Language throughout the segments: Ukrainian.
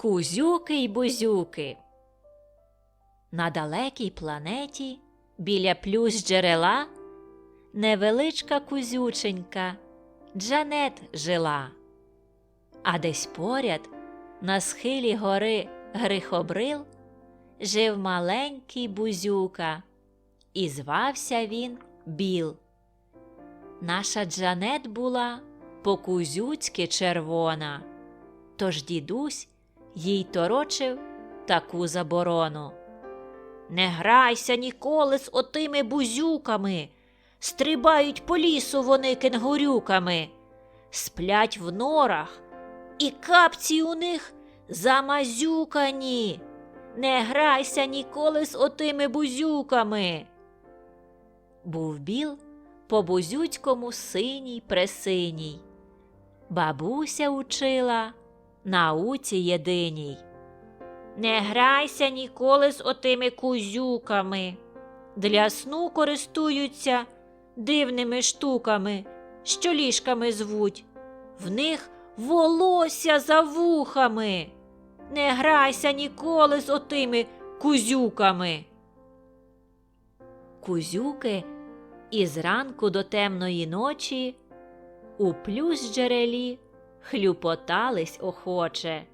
Кузюки й бузюки. На далекій планеті біля плюс джерела невеличка кузюченька Джанет жила. А десь поряд на схилі гори Грихобрил жив маленький бузюка, і звався він Біл. Наша Джанет була по-кузюцьки червона, тож дідусь їй торочив таку заборону. Не грайся ніколи з отими бузюками, стрибають по лісу вони кенгурюками, сплять в норах, і капці у них замазюкані. Не грайся ніколи з отими бузюками. Був біл по бузюцькому синій пресиній. Бабуся учила науці єдиній. Не грайся ніколи з отими кузюками. Для сну користуються дивними штуками, що ліжками звуть. В них волосся за вухами. Не грайся ніколи з отими кузюками. Кузюки із ранку до темної ночі у плюс джерелі хлюпотались охоче.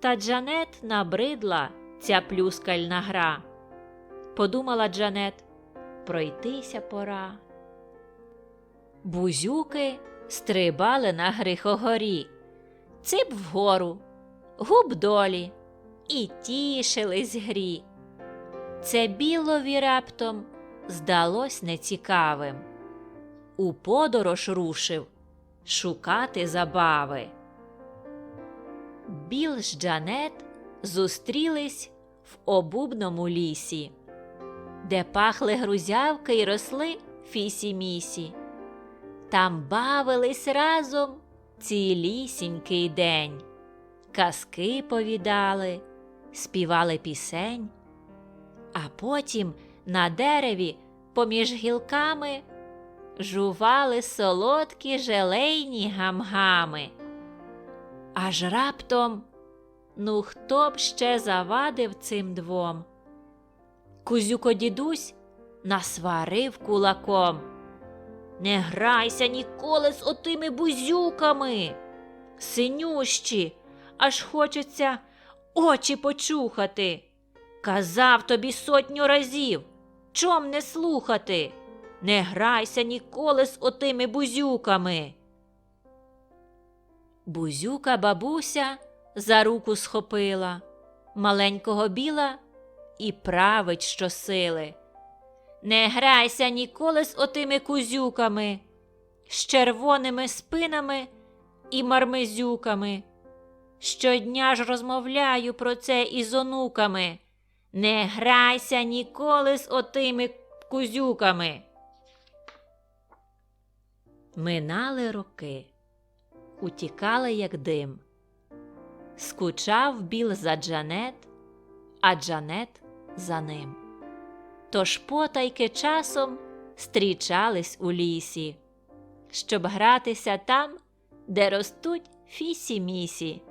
Та Джанет набридла ця плюскальна гра. Подумала Джанет, пройтися пора. Бузюки стрибали на грихогорі, цип вгору, губ долі, і тішились грі. Це білові раптом здалось нецікавим. У подорож рушив шукати забави. Біл з Джанет зустрілись в обубному лісі, де пахли грузявки й росли фісі-місі. Там бавились разом цілісінький день, казки повідали, співали пісень, а потім на дереві поміж гілками жували солодкі желейні гамгами. Аж раптом, ну хто б ще завадив цим двом? Кузюко дідусь насварив кулаком. Не грайся ніколи з отими бузюками. Синющі, аж хочеться очі почухати. Казав тобі сотню разів, чом не слухати. Не грайся ніколи з отими бузюками. Бузюка бабуся за руку схопила, маленького біла і править щосили. Не грайся ніколи з отими кузюками, з червоними спинами і мармизюками. Щодня ж розмовляю про це із онуками. Не грайся ніколи з отими кузюками. Минали роки, утікали, як дим. Скучав біл за Джанет, а Джанет за ним. Тож потайки часом стрічались у лісі, щоб гратися там, де ростуть фісі-місі.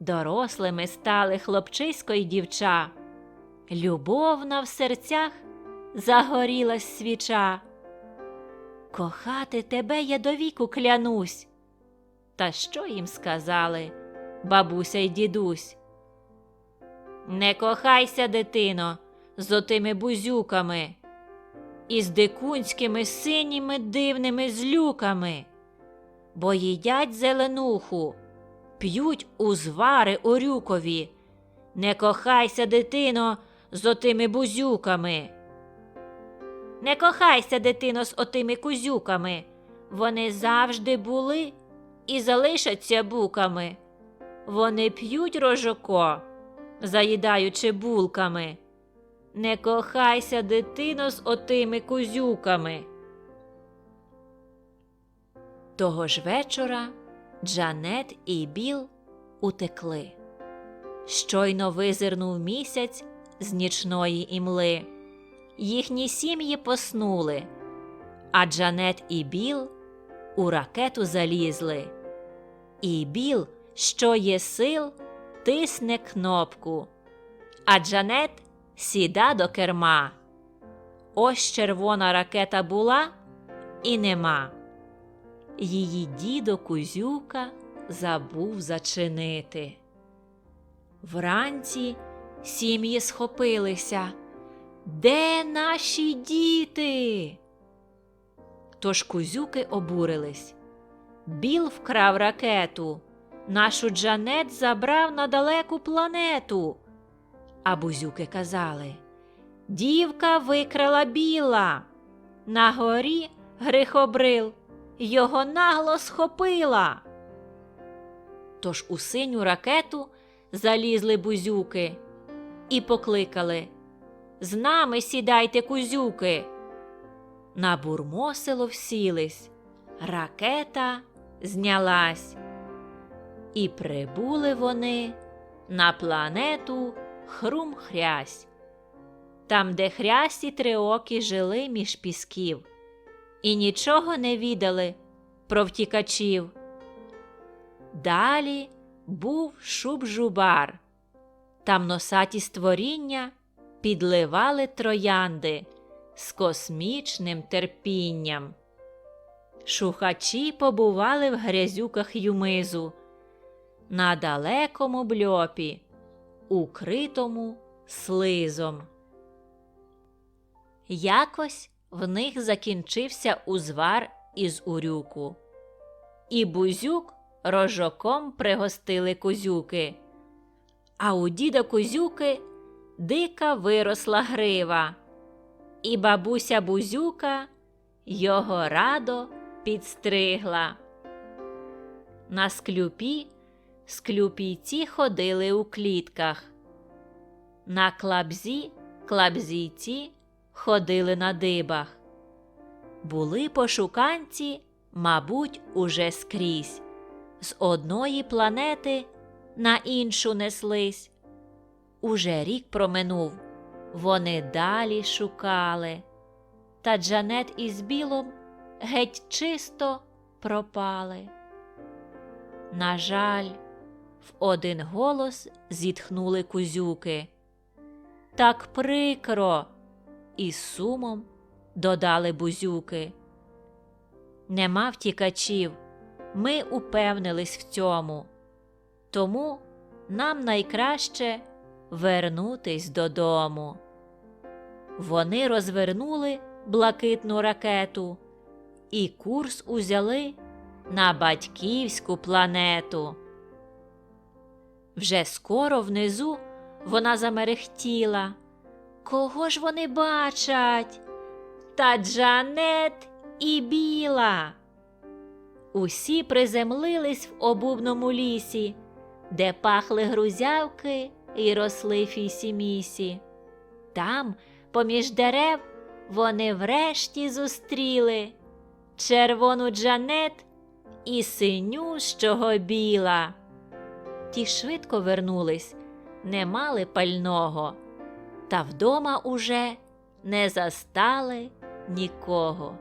Дорослими стали хлопчисько й дівча, любовна в серцях загорілась свіча. Кохати тебе я до віку клянусь. Та що їм сказали бабуся й дідусь? Не кохайся, дитино, з отими бузюками, і з дикунськими синіми дивними злюками, бо їдять зеленуху, п'ють узвари орюкові. Не кохайся, дитино, з отими бузюками. Не кохайся, дитино, з отими кузюками. Вони завжди були і залишаться буками. Вони п'ють рожоко, заїдаючи булками. Не кохайся, дитино, з отими кузюками. Того ж вечора Джанет і Біл утекли. Щойно визирнув місяць з нічної імли. Їхні сім'ї поснули, а Джанет і Біл у ракету залізли. І Біл що є сил, тисне кнопку, а Джанет сіда до керма. Ось червона ракета була і нема. Її дідо Кузюка забув зачинити. Вранці сім'ї схопилися. Де наші діти? Тож кузюки обурились. Біл вкрав ракету, нашу Джанет забрав на далеку планету. А бузюки казали Дівка викрала біла. На горі грихобрил, його нагло схопила. Тож у синю ракету залізли бузюки і покликали З нами сідайте, кузюки. На бурмосило всілись, ракета знялась. І прибули вони на планету Хрум-Хрясь, там, де хрясі триокі жили між пісків, і нічого не відали про втікачів. Далі був шуб-жубар. Там носаті створіння підливали троянди з космічним терпінням. Шухачі побували в грязюках юмизу, на далекому бльопі, укритому слизом. Якось в них закінчився узвар із урюку, і бузюк рожоком пригостили козюки. А у діда козюки дика виросла грива, і бабуся бузюка його радо підстригла. На склюпі склюпійці ходили у клітках, на клабзі клабзійці ходили на дибах. Були пошуканці, мабуть, уже скрізь, з одної планети на іншу неслись. Уже рік проминув, вони далі шукали, та Джанет із білом геть чисто пропали. На жаль, в один голос зітхнули кузюки. Так прикро, із сумом додали бузюки. Нема втікачів, ми упевнились в цьому, тому нам найкраще вернутись додому. Вони розвернули блакитну ракету і курс узяли на батьківську планету. Вже скоро внизу вона замерехтіла. Кого ж вони бачать? Та Джанет і біла. Усі приземлились в обубному лісі, де пахли грузявки і росли фісі-місі. Там, поміж дерев, вони врешті зустріли червону Джанет і синющого біла. Ті швидко вернулись, не мали пального, та вдома уже не застали нікого.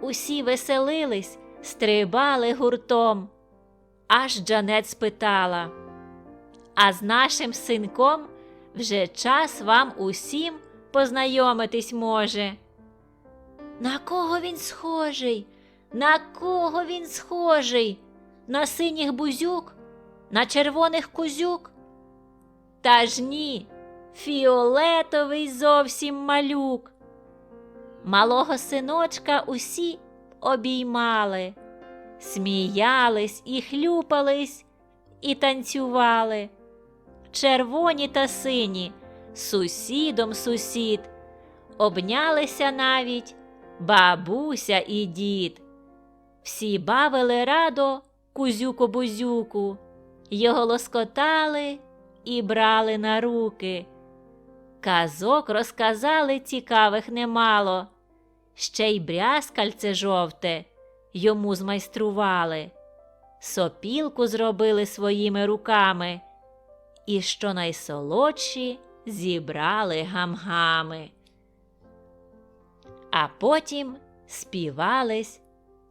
Усі веселились, стрибали гуртом. Аж Джанет спитала, а з нашим синком вже час вам усім познайомитись може. На кого він схожий? На кого він схожий? На синіх бузюк? На червоних кузюк? Та ж ні, фіолетовий зовсім малюк. Малого синочка усі обіймали, сміялись і хлюпались, і танцювали. Червоні та сині, сусідом сусід, обнялися навіть бабуся і дід. Всі бавили радо кузюку-бузюку, його лоскотали і брали на руки. Казок розказали цікавих немало, ще й брязкальце жовте йому змайстрували, сопілку зробили своїми руками, і що найсолодші зібрали гамгами. А потім співались,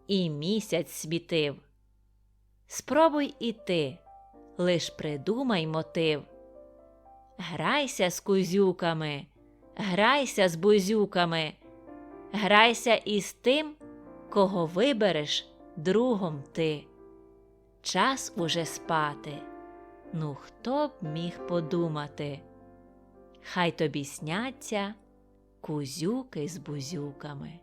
і місяць світив. Спробуй і ти, лиш придумай мотив. Грайся з кузюками, грайся з бузюками, грайся із тим, кого вибереш другом ти. Час уже спати. Ну, хто б міг подумати? Хай тобі сняться кузюки з бузюками.